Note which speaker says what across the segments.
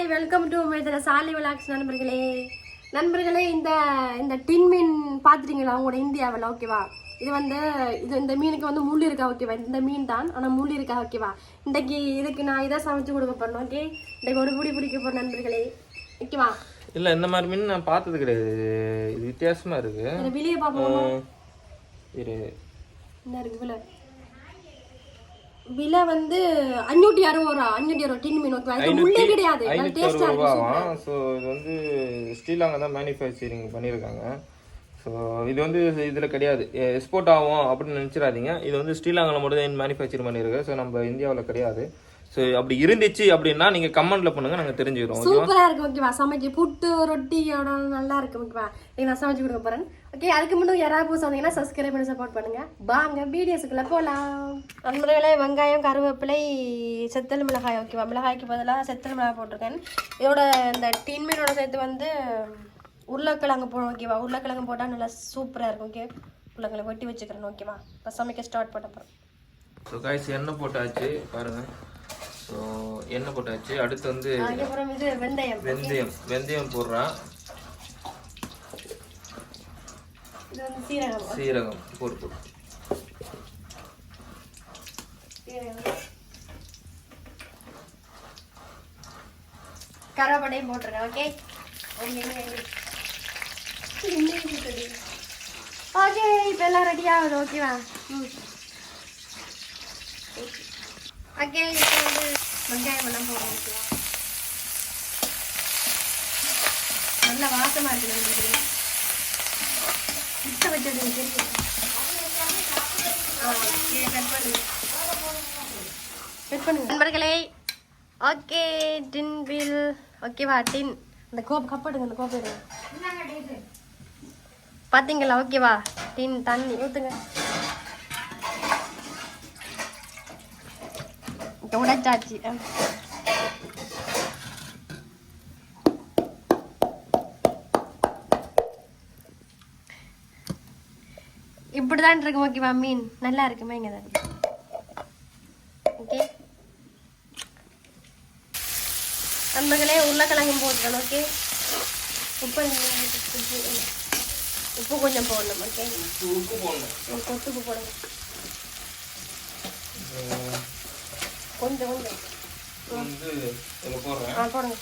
Speaker 1: Hi welcome to மேஜர சாலி vlogs நண்பர்களே. நண்பர்களே இந்த இந்த டின் மீன் பார்த்துட்டீங்களா உங்களோட இந்தியாவில் ஓகேவா இது வந்து இது இந்த மீனுக்கு வந்து முள் இருக்கா ஓகேவா இந்த மீன் தான் ஆனால் முள் இருக்கா ஓகேவா இன்றைக்கு இதுக்கு நான் இதை சமைச்சு கொடுக்க போறேன் ஓகே இன்றைக்கு ஒரு பிடி பிடிக்க போறேன் நண்பர்களே. ஓகேவா
Speaker 2: இல்லை இந்த மாதிரி மீன் நான் பார்த்தது கிடையாது. இது வித்தியாசமா இருக்கு.
Speaker 1: இதை வெளியே பார்ப்போம்?
Speaker 2: உம், இரு.
Speaker 1: என்ன இருக்கு விலை வந்து அஞ்சூட்டி அறுபது அஞ்சூட்டி அறுபது டின் மீன் முள்ளே கிடையாது நல்ல
Speaker 2: ஐநூற்றி
Speaker 1: டேஸ்டாக
Speaker 2: அறுபது
Speaker 1: இருக்கு
Speaker 2: ரூபாவா ஸோ இது வந்து ஸ்ரீலங்கா தான் மேனுஃபேக்சரிங் பண்ணியிருக்காங்க. ஸோ இது வந்து இதில் கிடையாது. எக்ஸ்போர்ட் ஆகும் அப்படின்னு நினச்சிடாதீங்க. இது வந்து ஸ்ரீலங்காவில் மட்டும் தான் மேனுஃபேக்சர் பண்ணியிருக்கு. ஸோ நம்ம இந்தியாவில் கிடையாது. ஸோ அப்படி இருந்துச்சு அப்படின்னா நீங்கள் கமெண்ட்டில் பண்ணுங்க நாங்கள் தெரிஞ்சுக்கிறோம்
Speaker 1: சூப்பரா இருக்கு ஓகேவா சமைச்சு புட்டு ரொட்டியோட நல்லா இருக்கு ஓகேவா நீங்க நான் சமைச்சு கொடுக்க போறேன். ஓகே அதுக்கு முன்னாடி யாராவது புதுசு வந்தீங்கன்னா சப்ஸ்கிரைப் பண்ணி சப்போர்ட் பண்ணுங்க. வாங்க வீடியோஸுக்குள்ள போலாம். நண்பர்களே வெங்காயம் கருவேப்பிலை செத்தல் மிளகாய் ஓகேவா மிளகாய்க்கு பதிலாக செத்தல் மிளகாய் போட்டிருக்கேன். இதோட இந்த டீன் மீனோட சேர்த்து வந்து உருளைக்கிழங்கு போடணும் ஓகேவா உருளைக்கிழங்கு போட்டால் நல்லா சூப்பராக இருக்கும் ஓகே உருளைக்கிழங்கு வெட்டி வச்சுக்கிறேன் ஓகேவா இப்போ சமைக்க ஸ்டார்ட் பண்ண போகிறோம்
Speaker 2: ஸோ காய்ச்சி எண்ணெய் போட்டாச்சு பாருங்க. ஸோ எண்ணெய் போட்டாச்சு. அடுத்து வந்து
Speaker 1: வெந்தயம்.
Speaker 2: வெந்தயம். வெந்தயம் போடுறேன்.
Speaker 1: சீரகம்.
Speaker 2: போட்டு போட்டு.
Speaker 1: கருவேப்படையும் போட்டுருக்கேன் ஓகே ஓகே இப்போ எல்லாம் ரெடி ஆகுது ஓகேவா ம். ஓகே இப்போ வந்து வெங்காயம் எல்லாம் போடுறோம் ஓகேவா? நல்ல வாசமாக இருக்குது உங்களுக்கு முட்டை வச்சது தெரியும். கட் பண்ணுங்க. நண்பர்களே ஓகே டின் பில் ஓகேவா டின்? அந்த கோப் கப் எடுங்க அந்த கோப் எடுங்க. பாத்தீங்களா ஓகேவா? டின் தண்ணி ஊத்துங்க. உடைச்சாச்சு. இப்படிதான் இருக்கு ஓகேவா மீன்? நல்லா இருக்குமே இங்க தான். ஓகே நண்பர்களே உருளைக்கிழங்கும் போட்டுக்கணும் ஓகே உப்பு உப்பு கொஞ்சம் போடணும் ஓகே
Speaker 2: உப்பு போடணும்.
Speaker 1: உப்பு போடுங்க கொஞ்சம் கொஞ்சம்.
Speaker 2: வந்து இதில் போடுறேன்.
Speaker 1: ஆ போடுங்க.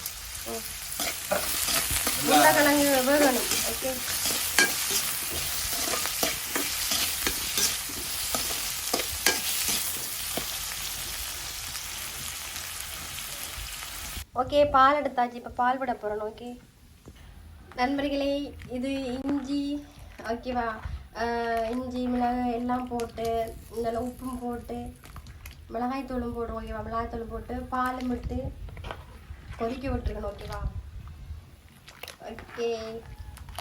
Speaker 1: ம். உருளைக்கிழங்கு வேகணும். ஓகே. ஓகே பால் எடுத்தாச்சு. இப்போ பால் விட போகிறோம் ஓகே. நண்பர்களே இது இஞ்சி ஓகேவா? இஞ்சி மிளகாய் எல்லாம் போட்டு நல்லா உப்பும் போட்டு மிளகாய் தூளும் போடுவோம் ஓகேவா மிளகாய் தூள் போட்டு பாலும் விட்டு கொதிக்க விட்டுருக்கணும் ஓகேவா ஓகே.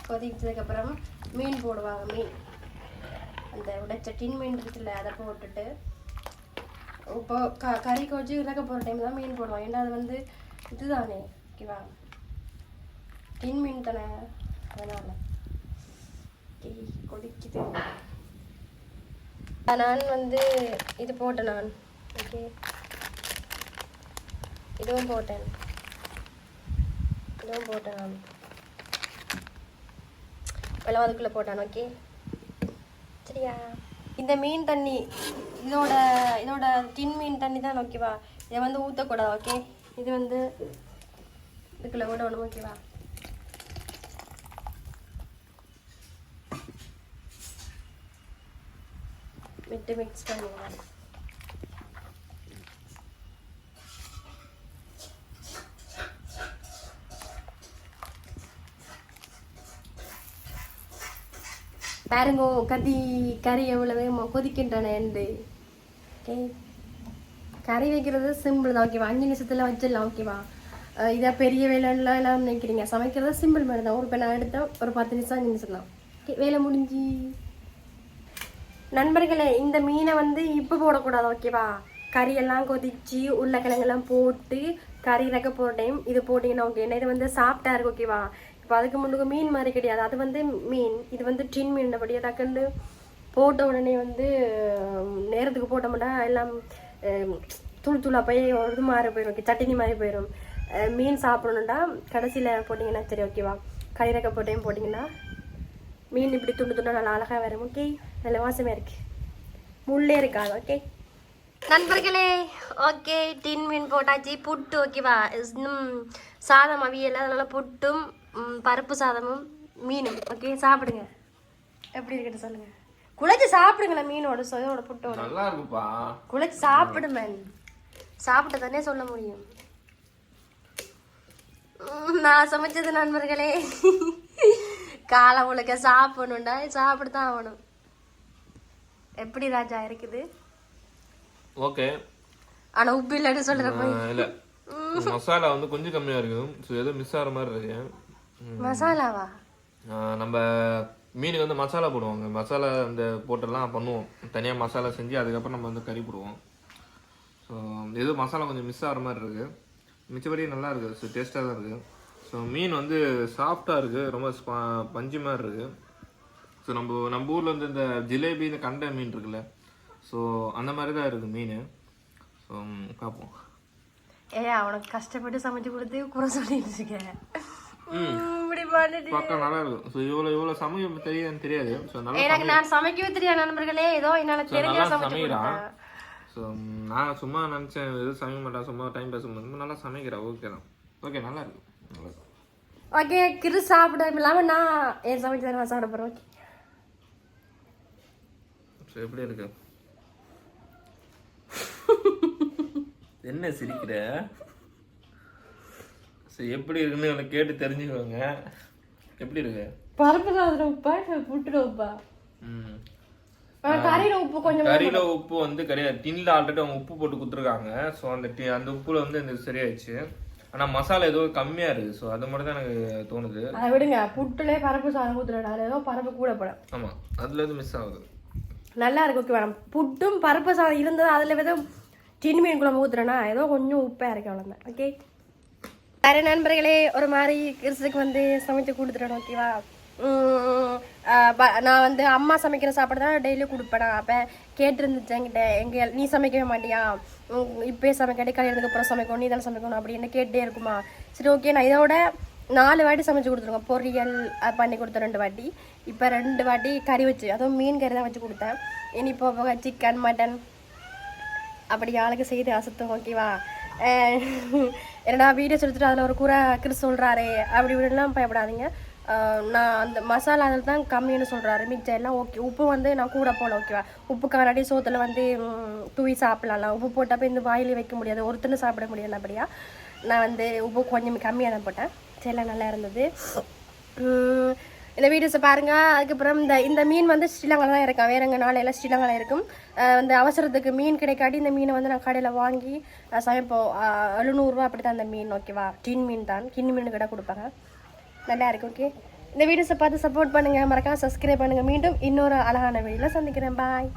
Speaker 1: கொதிச்சதுக்கப்புறம் மீன் போடுவாங்க மீன். அந்த உடைச்ச டின் மீன் இருக்குல்ல அதை போட்டுட்டு இப்போ க கறி கொச்சி இறக்க போகிற டைம் தான் மீன் போடுவோம் ஏன்னா அது வந்து இதுதானே ஓகேவா டின் மீன் தானே அதனால். ஓகே கொதிக்குது. நான் வந்து இது போட்டேன் நான். ஓகே. இதுவும் போட்டேன். இதுவும் போட்டேன் நான். எல்லாம் அதுக்குள்ளே போட்டான் ஓகே. சரியா? இந்த மீன் தண்ணி இதோட இதோட டின் மீன் தண்ணி தான் ஓகேவா இதை வந்து ஊற்றக்கூடாது ஓகே. இது வந்து இதுக்குள்ளே கூட ஒன்று ஓகேவா விட்டு மிக்ஸ் பண்ணிடலாம். பாருங்க கதி கறி எவ்வளவு மொ- கொதிக்கின்றன என்று. ஓகே கறி வைக்கிறது சிம்பிள் தான் ஓகேவா அஞ்சு நிமிஷத்தில் வச்சிடலாம் ஓகேவா இதாக இதை பெரிய வேலைலாம் எல்லாம் நினைக்கிறீங்க. சமைக்கிறது சிம்பிள் மாதிரி தான். ஒரு இப்போ நான் ஒரு பத்து நிமிஷம் அஞ்சு நிமிஷம் தான். ஓகே வேலை முடிஞ்சு. நண்பர்களே இந்த மீனை வந்து இப்போ போடக்கூடாது ஓகேவா கறியெல்லாம் கொதிச்சு உருளைக்கிழங்கெல்லாம் போட்டு கறி இறக்க போட்டேன் டைம் இது போட்டிங்கன்னா ஓகே ஏன்னா இது வந்து சாப்பிட்டா இருக்கு ஓகேவா இப்போ அதுக்கு முன்னுக்கு மீன் மாதிரி கிடையாது. அது வந்து மீன். இது வந்து டின் மீன் டக்குன்னு போட்ட உடனே வந்து நேரத்துக்கு போட்டோம்னா எல்லாம் ஹம், தூள் தூளாக போய் ஒரு இது மாறி போயிடும் ஓகே சட்டினி மாதிரி போயிடும் மீன் சாப்பிடணுண்டா கடைசியில் போட்டிங்கன்னா சரி ஓகேவா கறிரக்க போட்டையும் போட்டிங்கன்னா மீன் இப்படி துண்டு துண்டா நல்லா அழகாக வரும். ஓகே நல்ல வாசமே இருக்குது முள்ளே இருக்காது ஓகே நண்பர்களே ஓகே டின் மீன் போட்டாச்சு புட்டு ஓகேவா? இன்னும் சாதம் அவியல அதனால புட்டும் பருப்பு சாதமும் மீனும். ஓகே சாப்பிடுங்க. எப்படி இருக்குன்னு சொல்லுங்க. குழைச்சி சாப்பிடுங்களா மீனோட சொதோட புட்டோட.
Speaker 2: நல்லா இருக்குப்பா.
Speaker 1: குழைச்சி சாப்பிடு மேன் சாப்பிட்ட தானே சொல்ல முடியும். நான் சமைச்சது நண்பர்களே. காலை உலக சாப்பிடணுண்டா சாப்பிட்டு தான் ஆகணும். எப்படி ராஜா இருக்குது?
Speaker 2: ஓகே.
Speaker 1: ஆனா உப்பு இல்லைன்னு சொல்ற
Speaker 2: இல்ல. மசாலா வந்து கொஞ்சம் கம்மியா இருக்கு ஸோ ஏதோ மிஸ் ஆகிற மாதிரி இருக்கு.
Speaker 1: மசாலாவா?
Speaker 2: நம்ம மீனுக்கு வந்து மசாலா போடுவாங்க. மசாலா அந்த போட்டெல்லாம் பண்ணுவோம். தனியாக மசாலா செஞ்சு அதுக்கப்புறம் நம்ம வந்து கறி போடுவோம். ஸோ ஏதோ மசாலா கொஞ்சம் மிஸ் ஆகிற மாதிரி இருக்கு. மிச்சபடி நல்லா இருக்குது. ஸோ டேஸ்ட்டாக தான் இருக்குது. ஸோ மீன் வந்து சாஃப்டாக இருக்குது ரொம்ப ஸ்பா- பஞ்சு மாதிரி இருக்குது ஸோ நம்ம நம்ம ஊரில் வந்து இந்த ஜிலேபி இந்த கண்டை மீன் இருக்குல்ல? ஸோ அந்த மாதிரி தான் இருக்குது மீன். ஸோ பார்ப்போம்.
Speaker 1: ஏ அவனுக்கு கஷ்டப்பட்டு சமைச்சு கொடுத்து குறை சொல்லிட்டு இருக்கேன்
Speaker 2: பக்கம் நல்லா இருக்கும். ஸோ இவ்வளோ இவ்வளோ சமைக்க தெரியாதுன்னு தெரியாது. ஸோ நல்லா
Speaker 1: எனக்கு நான் சமைக்கவே தெரியாது நண்பர்களே. ஏதோ என்னால தெரிஞ்ச
Speaker 2: சமைக்கிறான் ஸோ நான் சும்மா நினச்சேன் எதுவும் சமைக்க மாட்டான் சும்மா டைம் பேசும்போது நல்லா சமைக்கிறா ஓகே தான். ஓகே நல்லா இருக்கு. நல்லா
Speaker 1: ஓகே கிரு சாப்பிட இல்லாம நான் ஏன் சமைச்சு நான் சாப்பிட போறேன் ஓகே
Speaker 2: ஸோ எப்படி இருக்கு? என்ன சிரிக்கிற? ஸோ எப்படி இருக்குன்னு எனக்கு கேட்டு தெரிஞ்சுக்கோங்க. எப்படி இருக்கு?
Speaker 1: பருப்பு சாதம் உப்பா புட்டுட உப்பா.
Speaker 2: ம்.
Speaker 1: கறியில உப்பு கொஞ்சம்
Speaker 2: கறியில உப்பு வந்து கிடையாது. டின்ல ஆல்ரெடி அவங்க உப்பு போட்டு கொடுத்துருக்காங்க. ஸோ அந்த டி அந்த உப்புல வந்து இந்த சரியாயிடுச்சு. ஆனா மசாலா ஏதோ கம்மியா இருக்கு ஸோ அது மட்டும் தான் எனக்கு தோணுது.
Speaker 1: அதை விடுங்க. புட்டுலே பருப்பு சாதம் ஊத்துறடா அதுல ஏதோ பருப்பு கூட போட
Speaker 2: ஆமா. அதுல இருந்து மிஸ் ஆகுது.
Speaker 1: நல்லா இருக்கு ஓகே மேடம் புட்டும் பருப்பு சாதம் இருந்தது அதில் ஏதோ சின்ன மீன் குழம்பு ஊத்துறேன்னா ஏதோ கொஞ்சம் உப்பாக இருக்கு அவ்வளோதான் ஓகே வேறு நண்பர்களே ஒரு மாதிரி கிறிஸ்துக்கு வந்து சமைச்சு கொடுத்துட்டேன் ஓகேவா ப- நான் வந்து அம்மா சமைக்கிற சாப்பாடு தான் டெய்லி கொடுப்பேன். அப்போ கேட்டிருந்துச்சு என்கிட்ட எங்கே நீ சமைக்கவே மாட்டியா? இப்போயே சமைக்காட்டி கல்யாணத்துக்கு அப்புறம் சமைக்கணும் நீ தானே சமைக்கணும் அப்படின்னு கேட்டே இருக்குமா? சரி ஓகே நான் இதோட நாலு வாட்டி சமைச்சு கொடுத்துருக்கோம் பொரியல் பண்ணி கொடுத்தேன் ரெண்டு வாட்டி. இப்போ ரெண்டு வாட்டி கறி வச்சு அதுவும் மீன் கறி தான் வச்சு கொடுத்தேன். இனி இப்போ சிக்கன் மட்டன் அப்படி ஆளுக்கு செய்து அசத்தும் ஓகேவா என்னடா வீடியோஸ் எடுத்துட்டு அதில் ஒரு கூரை கிறிஸ் சொல்கிறாரு அப்படி இப்படிலாம் பயப்படாதீங்க. நான் அந்த மசாலா அதில் தான் கம்மின்னு சொல்கிறாரு மிச்சம் எல்லாம் ஓகே. உப்பு வந்து நான் கூட போல ஓகேவா உப்பு கண்ணாடி சோத்தில் வந்து தூவி சாப்பிடலாம். உப்பு போட்டப்போ இந்த வாயிலே வைக்க முடியாது. ஒருத்தனை சாப்பிட முடியாது அப்படியா? நான் வந்து உப்பு கொஞ்சம் கம்மியாக தான் போட்டேன். சரி நல்லா இருந்தது. இந்த வீடியோஸை பாருங்கள் அதுக்கப்புறம் இந்த இந்த மீன் வந்து ஸ்ரீலங்கால தான் இருக்கும் வேறு எங்கள் நாளையில் ஸ்ரீலங்கால இருக்கும். இந்த அவசரத்துக்கு மீன் கிடைக்காட்டி இந்த மீனை வந்து நான் கடையில் வாங்கி சமைப்போம். எழுநூறுரூவா அப்படி தான் அந்த மீன் ஓகேவா டின் மீன் தான். கிண்ணி மீன் கடை கொடுப்பாங்க. நல்லா இருக்கும் ஓகே இந்த வீடியோஸை பார்த்து சப்போர்ட் பண்ணுங்கள் மறக்காமல் சப்ஸ்கிரைப் பண்ணுங்கள் மீண்டும் இன்னொரு அழகான வீடியோவில் சந்திக்கிறேன். பாய்